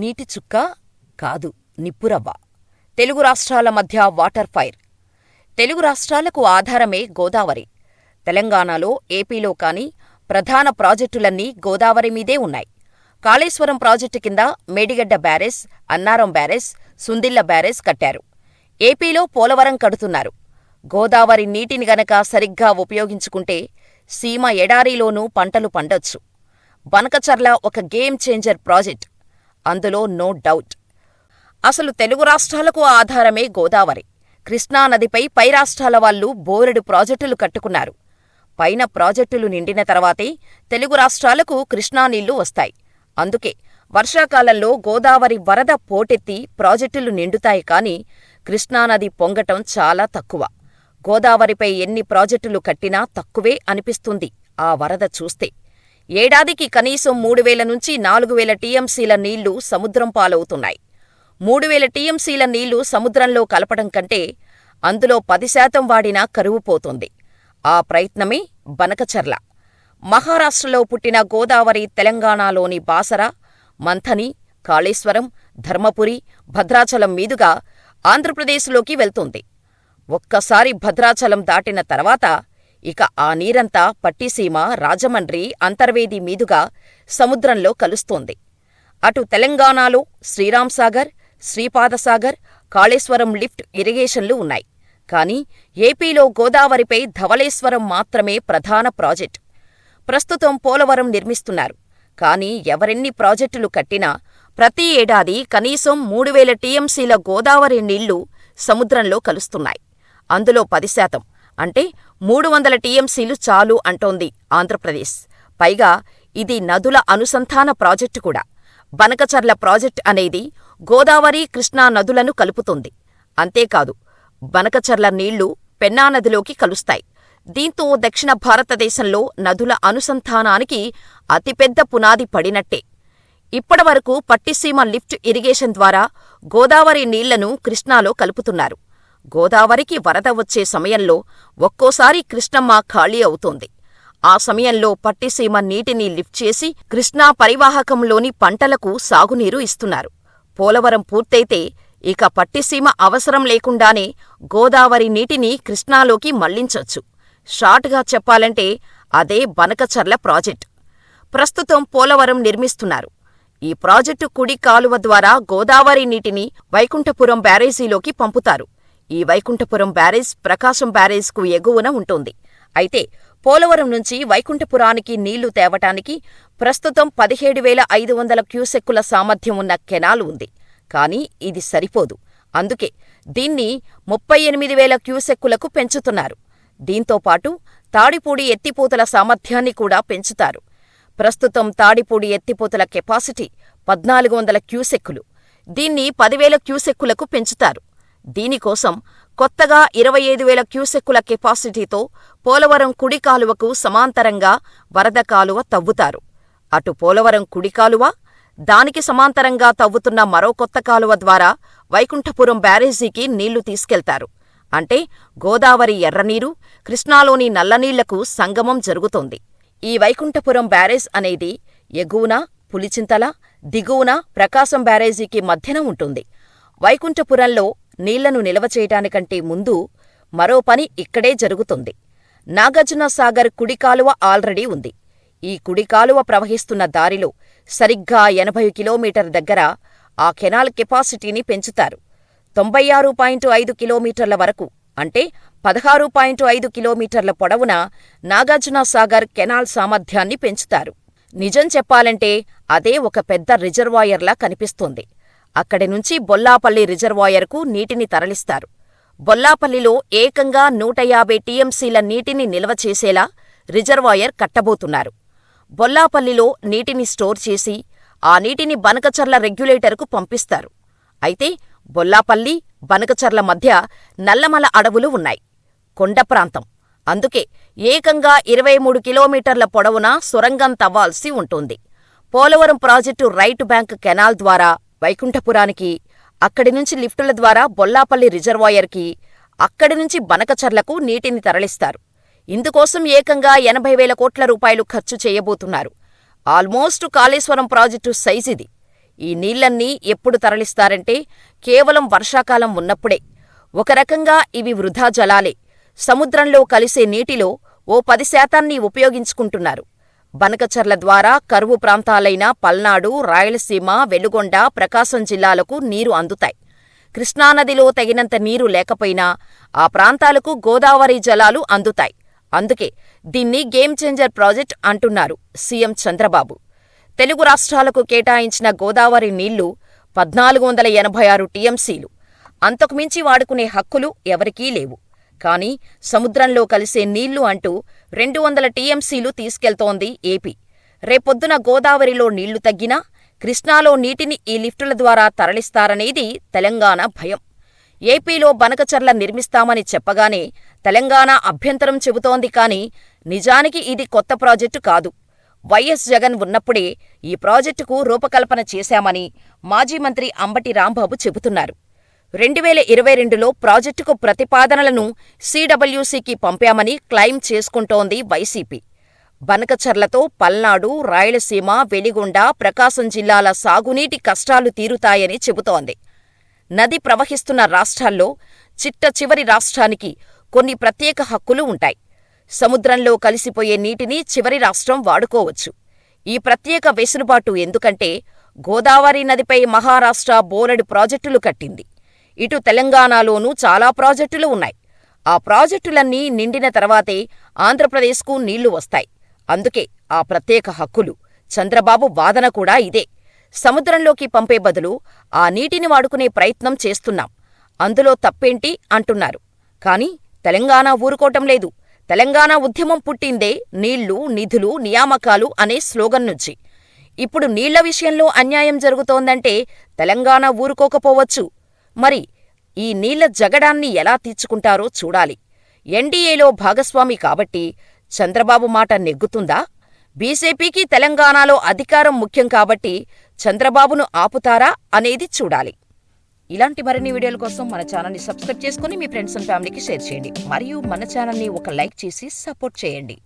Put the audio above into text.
నీటి చుక్క కాదు నిప్పురవ్వ తెలుగు రాష్ట్రాల మధ్య వాటర్ ఫైర్. తెలుగు రాష్ట్రాలకు ఆధారమే గోదావరి. తెలంగాణలో ఏపీలో కాని ప్రధాన ప్రాజెక్టులన్నీ గోదావరి మీదే ఉన్నాయి. కాళేశ్వరం ప్రాజెక్టు కింద Medigadda barrage Annaram barrage Sundilla barrage కట్టారు. ఏపీలో పోలవరం కడుతున్నారు. గోదావరి నీటిని గనక సరిగ్గా ఉపయోగించుకుంటే సీమ ఎడారిలోనూ పంటలు పండొచ్చు. బనకచర్ల ఒక గేమ్ చేంజర్ ప్రాజెక్ట్. అందులో నో డౌట్. అసలు తెలుగు రాష్ట్రాలకు ఆధారమే గోదావరి. కృష్ణానదిపై పై రాష్ట్రాల వాళ్ళు బోరెడు ప్రాజెక్టులు కట్టుకున్నారు. పైన ప్రాజెక్టులు నిండిన తర్వాతే తెలుగు రాష్ట్రాలకు కృష్ణానీళ్ళు వస్తాయి. అందుకే వర్షాకాలంలో గోదావరి వరద పోటెత్తి ప్రాజెక్టులు నిండుతాయి కాని కృష్ణానది పొంగటం చాలా తక్కువ. గోదావరిపై ఎన్ని ప్రాజెక్టులు కట్టినా తక్కువే అనిపిస్తుంది ఆ వరద చూస్తే. ఏడాదికి కనీసం మూడు వేల నుంచి నాలుగు వేల టీఎంసీల నీళ్ళు సముద్రం పాలవుతున్నాయి. మూడు వేల టీఎంసీల నీళ్ళు సముద్రంలో కలపడం కంటే అందులో పది శాతం వాడినా కరువు పోతుంది. ఆ ప్రయత్నమే బనకచర్ల. మహారాష్ట్రలో పుట్టిన గోదావరి తెలంగాణలోని బాసర మంథని కాళేశ్వరం ధర్మపురి భద్రాచలం మీదుగా ఆంధ్రప్రదేశ్లోకి వెళ్తుంది. ఒక్కసారి భద్రాచలం దాటిన తర్వాత ఇక ఆ నీరంతా పట్టిసీమ రాజమండ్రి అంతర్వేది మీదుగా సముద్రంలో కలుస్తోంది. అటు తెలంగాణలో శ్రీరాంసాగర్ శ్రీపాదసాగర్ కాళేశ్వరం లిఫ్ట్ ఇరిగేషన్లు ఉన్నాయి. కాని ఏపీలో గోదావరిపై ధవళేశ్వరం మాత్రమే ప్రధాన ప్రాజెక్టు. ప్రస్తుతం పోలవరం నిర్మిస్తున్నారు. కాని ఎవరెన్ని ప్రాజెక్టులు కట్టినా ప్రతి ఏడాది కనీసం మూడు వేల టీఎంసీల గోదావరి నీళ్ళు సముద్రంలో కలుస్తున్నాయి. అందులో పది శాతం అంటే మూడు వందల టీఎంసీలు చాలు అంటోంది ఆంధ్రప్రదేశ్. పైగా ఇది నదుల అనుసంధాన ప్రాజెక్టు కూడా. బనకచర్ల ప్రాజెక్ట్ అనేది గోదావరి కృష్ణా నదులను కలుపుతుంది. అంతేకాదు బనకచర్ల నీళ్ళు పెన్నానదిలోకి కలుస్తాయి. దీంతో దక్షిణ భారతదేశంలో నదుల అనుసంధానానికి అతిపెద్ద పునాది పడినట్టే. ఇప్పటివరకు పట్టిసీమ లిఫ్ట్ ఇరిగేషన్ ద్వారా గోదావరి నీళ్ళను కృష్ణాలో కలుపుతున్నారు. గోదావరికి వరద వచ్చే సమయంలో ఒక్కోసారి కృష్ణమ్మ ఖాళీ అవుతోంది. ఆ సమయంలో పట్టిసీమ నీటిని లిఫ్ట్ చేసి కృష్ణా పరివాహకంలోని పంటలకు సాగునీరు ఇస్తున్నారు. పోలవరం పూర్తయితే ఇక పట్టిసీమ అవసరం లేకుండానే గోదావరి నీటిని కృష్ణాలోకి మళ్ళించొచ్చు. షార్ట్గా చెప్పాలంటే అదే బనకచర్ల ప్రాజెక్ట్. ప్రస్తుతం పోలవరం నిర్మిస్తున్నారు. ఈ ప్రాజెక్టు కుడి కాలువ ద్వారా గోదావరి నీటిని వైకుంఠపురం బ్యారేజీలోకి పంపుతారు. ఈ వైకుంఠపురం బ్యారేజ్ ప్రకాశం బ్యారేజ్కు ఎగువన ఉంటుంది. అయితే పోలవరం నుంచి వైకుంఠపురానికి నీళ్ళు తేవటానికి ప్రస్తుతం పదిహేడు వేల ఐదు వందల క్యూసెక్కుల సామర్థ్యం ఉన్న కెనాల్ ఉంది. కానీ ఇది సరిపోదు. అందుకే దీన్ని ముప్పై ఎనిమిది వేల క్యూసెక్కులకు పెంచుతున్నారు. దీంతోపాటు తాడిపూడి ఎత్తిపోతల సామర్థ్యాన్ని కూడా పెంచుతారు. ప్రస్తుతం తాడిపూడి ఎత్తిపోతల కెపాసిటీ పద్నాలుగు వందల క్యూసెక్కులు. దీన్ని పదివేల క్యూసెక్కులకు పెంచుతారు. దీనికోసం కొత్తగా ఇరవై ఐదు వేల క్యూసెక్కుల కెపాసిటీతో పోలవరం కుడి కాలువకు సమాంతరంగా వరద కాలువ తవ్వుతారు. అటు పోలవరం కుడి కాలువ దానికి సమాంతరంగా తవ్వుతున్న మరో కొత్త కాలువ ద్వారా వైకుంఠపురం బ్యారేజీకి నీళ్ళు తీసుకెళ్తారు. అంటే గోదావరి ఎర్రనీరు కృష్ణాలోని నల్లనీళ్ళకు సంగమం జరుగుతోంది. ఈ వైకుంఠపురం బ్యారేజ్ అనేది ఎగువన పులిచింతల దిగువన ప్రకాశం బ్యారేజీకి మధ్యన ఉంటుంది. వైకుంఠపురంలో నీళ్ళను నిల్వ చేయటానికంటే ముందు మరో పని ఇక్కడే జరుగుతుంది. నాగార్జున సాగర్ ఆల్రెడీ ఉంది. ఈ కుడికాలువ ప్రవహిస్తున్న దారిలో సరిగ్గా ఎనభై కిలోమీటర్ దగ్గర ఆ కెనాల్ కెపాసిటీని పెంచుతారు. తొంభై ఆరు పాయింట్ ఐదు కిలోమీటర్ల వరకు అంటే పదహారు పాయింట్ ఐదు కిలోమీటర్ల పొడవున నాగార్జున సాగర్ కెనాల్ సామర్థ్యాన్ని పెంచుతారు. నిజం చెప్పాలంటే అదే ఒక పెద్ద రిజర్వాయర్లా కనిపిస్తోంది. అక్కడి నుంచి బొల్లాపల్లి రిజర్వాయర్కు నీటిని తరలిస్తారు. బొల్లాపల్లిలో ఏకంగా నూట యాభై టీఎంసీల నీటిని నిల్వ చేసేలా రిజర్వాయర్ కట్టబోతున్నారు. బొల్లాపల్లిలో నీటిని స్టోర్ చేసి ఆ నీటిని బనకచర్ల రెగ్యులేటర్కు పంపిస్తారు. అయితే బొల్లాపల్లి బనకచర్ల మధ్య నల్లమల అడవులు ఉన్నాయి. కొండ ప్రాంతం. అందుకే ఏకంగా ఇరవై మూడు కిలోమీటర్ల పొడవున సొరంగం తవ్వాల్సి ఉంటుంది. Polavaram project right bank canal ద్వారా వైకుంఠపురానికి అక్కడి నుంచి లిఫ్టుల ద్వారా బొల్లాపల్లి రిజర్వాయర్కి అక్కడి నుంచి బనకచర్లకు నీటిని తరలిస్తారు ఇందుకోసం ఏకంగా ఎనభై వేల కోట్ల రూపాయలు ఖర్చు చేయబోతున్నారు ఆల్మోస్ట్ కాళేశ్వరం ప్రాజెక్టు సైజిది ఈ నీళ్ళన్నీ ఎప్పుడు తరలిస్తారంటే కేవలం వర్షాకాలం ఉన్నప్పుడే. ఒక రకంగా ఇవి వృధా జలాలే. సముద్రంలో కలిసే నీటిలో ఓ పది శాతాన్ని ఉపయోగించుకుంటున్నారు. బనకచర్ల ద్వారా కరువు ప్రాంతాలైన పల్నాడు, రాయలసీమ, వెలుగొండ, ప్రకాశం జిల్లాలకు నీరు అందుతాయి. కృష్ణానదిలో తగినంత నీరు లేకపోయినా ఆ ప్రాంతాలకు గోదావరి జలాలు అందుతాయి. అందుకే దీన్ని గేమ్ చేంజర్ ప్రాజెక్ట్ అంటున్నారు సీఎం చంద్రబాబు. తెలుగు రాష్ట్రాలకు కేటాయించిన గోదావరి నీళ్ళు పద్నాలుగు వందల ఎనభై ఆరు టీఎంసీలు. అంతకుమించి వాడుకునే హక్కులు ఎవరికీ లేవు. కానీ సముద్రంలో కలిసే నీళ్ళు అంటూ రెండు వందల టీఎంసీలు తీసుకెళ్తోంది ఏపీ. రేపొద్దున గోదావరిలో నీళ్ళు తగ్గినా కృష్ణాలో నీటిని ఈ లిఫ్టుల ద్వారా తరలిస్తారనేది తెలంగాణ భయం. ఏపీలో బనకచర్ల నిర్మిస్తామని చెప్పగానే తెలంగాణ అభ్యంతరం చెబుతోంది కానీ నిజానికి ఇది కొత్త ప్రాజెక్టు కాదు. వైఎస్ జగన్ ఉన్నప్పుడే ఈ ప్రాజెక్టుకు రూపకల్పన చేశామని మాజీ మంత్రి అంబటి రాంబాబు చెబుతున్నారు. రెండువేల ఇరవై రెండులో ప్రాజెక్టుకు ప్రతిపాదనలను సిడబ్ల్యూసికి పంపామని క్లెయిమ్ చేసుకుంటోంది వైసీపీ. బనకచర్లతో పల్నాడు, రాయలసీమ, వెలిగొండ, ప్రకాశం జిల్లాల సాగునీటి కష్టాలు తీరుతాయని చెబుతోంది. నది ప్రవహిస్తున్న రాష్ట్రాల్లో చిట్టచివరి రాష్ట్రానికి కొన్ని ప్రత్యేక హక్కులు ఉంటాయి. సముద్రంలో కలిసిపోయే నీటిని చివరి రాష్ట్రం వాడుకోవచ్చు. ఈ ప్రత్యేక వెసులుబాటు ఎందుకంటే గోదావరి నదిపై మహారాష్ట్ర బోలెడు ప్రాజెక్టులు కట్టింది. ఇటు తెలంగాణలోనూ చాలా ప్రాజెక్టులు ఉన్నాయి. ఆ ప్రాజెక్టులన్నీ నిండిన తర్వాతే ఆంధ్రప్రదేశ్కు నీళ్ళు వస్తాయి. అందుకే ఆ ప్రత్యేక హక్కులు. చంద్రబాబు వాదన కూడా ఇదే. సముద్రంలోకి పంపే బదులు ఆ నీటిని వాడుకునే ప్రయత్నం చేస్తున్నాం. అందులో తప్పేంటి అంటున్నారు. కాని తెలంగాణ ఊరుకోటం లేదు. తెలంగాణ ఉద్యమం పుట్టిందే నీళ్ళు, నిధులు, నియామకాలు అనే స్లోగన్ నుంచి. ఇప్పుడు నీళ్ళ విషయంలో అన్యాయం జరుగుతోందంటే తెలంగాణ ఊరుకోకపోవచ్చు. మరి ఈ నీళ్ళ జగడాన్ని ఎలా తీర్చుకుంటారో చూడాలి. ఎన్డీఏలో భాగస్వామి కాబట్టి చంద్రబాబు మాట నెగ్గుతుందా? బీజేపీకి తెలంగాణలో అధికారం ముఖ్యం కాబట్టి చంద్రబాబును ఆపుతారా అనేది చూడాలి. ఇలాంటి మరిన్ని వీడియోల కోసం మన ఛానల్ని సబ్స్క్రైబ్ చేసుకుని మీ ఫ్రెండ్స్ అండ్ ఫ్యామిలీకి షేర్ చేయండి. మరియు మన ఛానల్ని ఒక లైక్ చేసి సపోర్ట్ చేయండి.